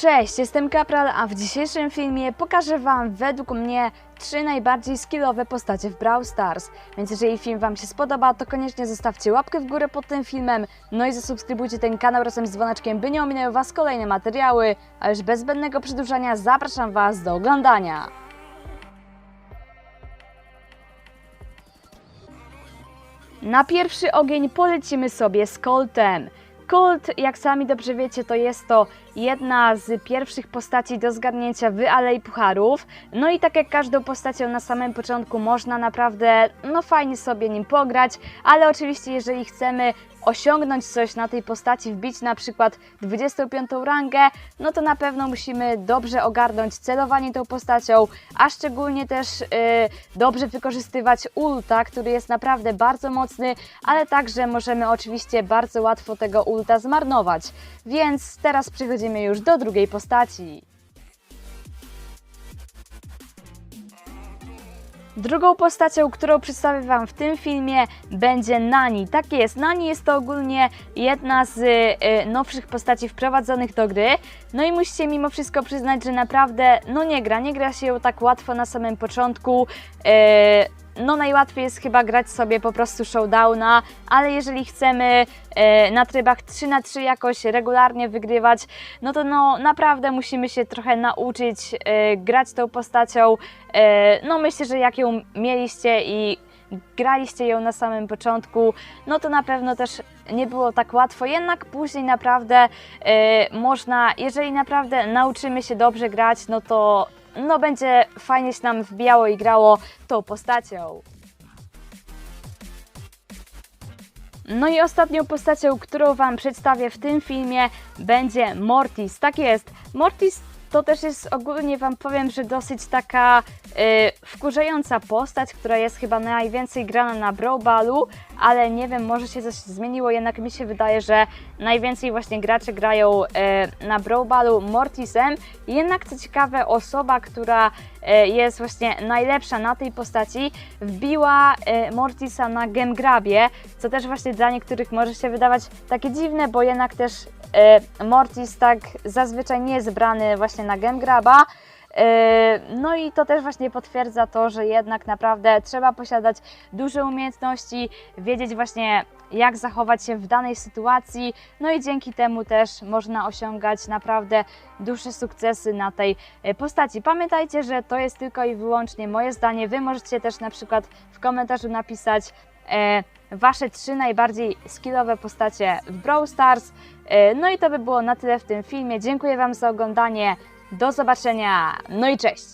Cześć, jestem Kapral, a w dzisiejszym filmie pokażę Wam według mnie trzy najbardziej skillowe postacie w Brawl Stars. Więc jeżeli film Wam się spodoba, to koniecznie zostawcie łapkę w górę pod tym filmem, no i zasubskrybujcie ten kanał razem z dzwoneczkiem, by nie ominęły Was kolejne materiały. A już bez zbędnego przedłużania zapraszam Was do oglądania. Na pierwszy ogień polecimy sobie z Coltem. Colt, jak sami dobrze wiecie, to jest to jedna z pierwszych postaci do zgarnięcia w Alei Pucharów. No i tak jak każdą postacią na samym początku można naprawdę, no fajnie sobie nim pograć, ale oczywiście jeżeli chcemy osiągnąć coś na tej postaci, wbić na przykład 25 rangę, no to na pewno musimy dobrze ogarnąć celowanie tą postacią, a szczególnie też yy, dobrze wykorzystywać ulta, który jest naprawdę bardzo mocny, ale także możemy oczywiście bardzo łatwo tego ulta zmarnować. Więc teraz przechodzimy już do drugiej postaci. Drugą postacią, którą przedstawię Wam w tym filmie będzie Nani. Tak jest, Nani jest to ogólnie jedna z y, nowszych postaci wprowadzonych do gry. No i musicie mimo wszystko przyznać, że naprawdę no nie gra, nie gra się ją tak łatwo na samym początku. No najłatwiej jest chyba grać sobie po prostu showdowna, ale jeżeli chcemy e, na trybach 3 na 3 jakoś regularnie wygrywać, no to no naprawdę musimy się trochę nauczyć e, grać tą postacią. E, no myślę, że jak ją mieliście i graliście ją na samym początku, no to na pewno też nie było tak łatwo, jednak później naprawdę można, jeżeli naprawdę nauczymy się dobrze grać, no to no będzie fajnie się nam wbijało i grało tą postacią. No i ostatnią postacią, którą Wam przedstawię w tym filmie będzie Mortis. Tak jest, Mortis to też jest ogólnie Wam powiem, że dosyć taka y, wkurzająca postać, która jest chyba najwięcej grana na Brawl Ballu, ale nie wiem, może się coś zmieniło, jednak mi się wydaje, że najwięcej właśnie graczy grają y, na Brawl Ballu Mortisem. Jednak co ciekawe, osoba, która jest właśnie najlepsza na tej postaci, wbiła y, Mortisa na Gemgrabie, co też właśnie dla niektórych może się wydawać takie dziwne, bo jednak też y, Mortis tak zazwyczaj nie jest brany właśnie na Gemgraba. E, No i to też właśnie potwierdza to, że jednak naprawdę trzeba posiadać duże umiejętności, wiedzieć właśnie jak zachować się w danej sytuacji, no i dzięki temu też można osiągać naprawdę duże sukcesy na tej e, postaci. Pamiętajcie, że to jest tylko i wyłącznie moje zdanie. Wy możecie też na przykład w komentarzu napisać e, Wasze trzy najbardziej skillowe postacie w Brawl Stars. E, No i to by było na tyle w tym filmie. Dziękuję Wam za oglądanie. Do zobaczenia. No i cześć!